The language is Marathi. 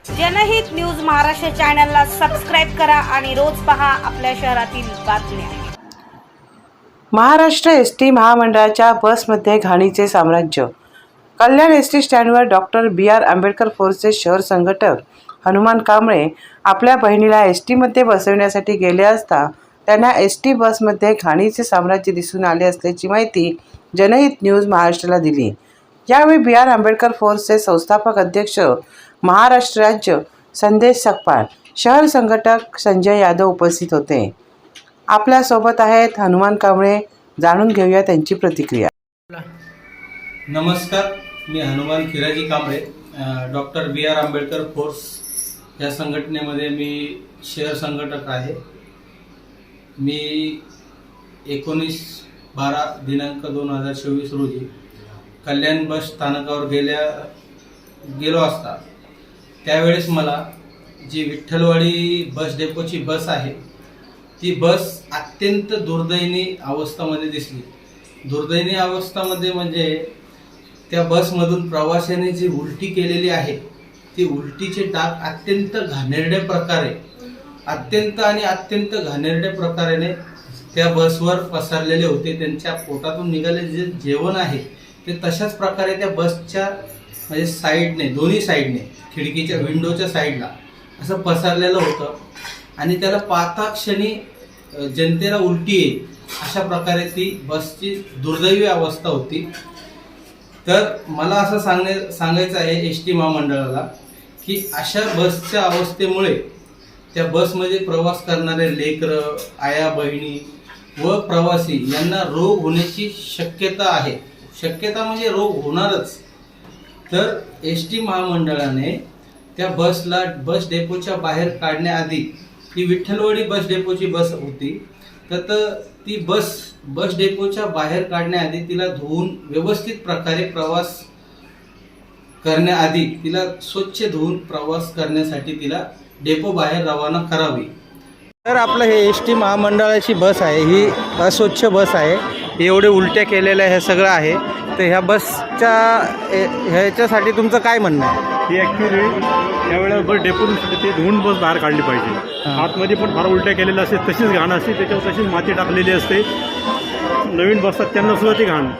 जनहित न्यूज महाराष्ट्र चॅनलला सबस्क्राईब करा आणि रोज पहा आपल्या शहरातील बातम्या. महाराष्ट्र एस टी महामंडळाच्या बसमध्ये घाणीचे साम्राज्य. कल्याण एस टी स्टँडवर डॉक्टर बी आर आंबेडकर फोर्सचे शहर संघटक हनुमान कांबळे आपल्या बहिणीला एस टीमध्ये बसवण्यासाठी गेले असता त्यांना एस टी बसमध्ये घाणीचे साम्राज्य दिसून आले असल्याची माहिती जनहित न्यूज महाराष्ट्राला दिली. यावेळी बी आर आंबेडकर फोर्सचे संस्थापक अध्यक्ष महाराष्ट्र राज्य संदेश सकपाळ शहर संघटक संजय यादव उपस्थित होते. आपल्यासोबत आहेत हनुमान कांबळे. जाणून घेऊया त्यांची प्रतिक्रिया. नमस्कार. मी Hanuman Khiraji Kamble doctor B R Ambedkar force या संघटनेमध्ये मी शहर संघटक आहे. मी एकोणीस बारा दिनांक दोन हजार चोवीस रोजी कल्याण बस स्थानकावर गेल्या गेलो असता त्यावेळेस मला जी विठ्ठलवाडी बस डेपोची बस आहे ती बस अत्यंत दुर्दैनी अवस्थामध्ये दिसली. दुर्दैनी अवस्थामध्ये म्हणजे त्या बसमधून प्रवाशाने जी उलटी केलेली आहे ती उलटीचे डाग अत्यंत घाणेरड्या प्रकारे अत्यंत आणि अत्यंत घाणेरड्या प्रकारेने त्या बसवर पसरलेले होते. त्यांच्या पोटातून निघालेले जे जेवण आहे ते तशाच प्रकारे त्या बसच्या म्हणजे साईडने दोन्ही साईडने खिडकीच्या विंडोच्या साईडला असं पसरलेलं होतं. आणि त्याला पाहता क्षणी जनतेला उलटी येईल अशा प्रकारे ती बसची दुर्दैवी अवस्था होती. तर मला असं सांगणे सांगायचं आहे एस टी महामंडळाला की अशा बसच्या अवस्थेमुळे त्या बसमध्ये प्रवास करणारे लेकरं आया बहिणी व प्रवासी यांना रोग होण्याची शक्यता आहे. शक्यता म्हणजे रोग होणारच. तर एस टी महामंडळाने त्या बसला बस डेपोच्या बाहेर काढण्याआधी ती विठ्ठलवाडी बस डेपोची बस होती. तर ती बस बस डेपोच्या बाहेर काढण्याआधी तिला धुवून व्यवस्थित प्रकारे प्रवास करण्याआधी तिला स्वच्छ धुवून प्रवास करण्यासाठी तिला डेपो बाहेर रवाना करावी. तर आपलं हे एस टी महामंडळाची बस आहे. ही अस्वच्छ बस आहे. एवढे उलट्या केलेल्या हे सगळं आहे. तर ह्या बसच्या ह्याच्यासाठी तुमचं काय म्हणणं आहे? ही ॲक्च्युली त्यावेळेला बस डेपोतून ते धुवून बस बाहेर काढली पाहिजे. आतमध्ये पण फार उलट्या केलेल्या असते तशीच घाण असते त्याच्यावर तशीच माती टाकलेली असते. नवीन बसतात त्यांना सुद्धा ती घाण.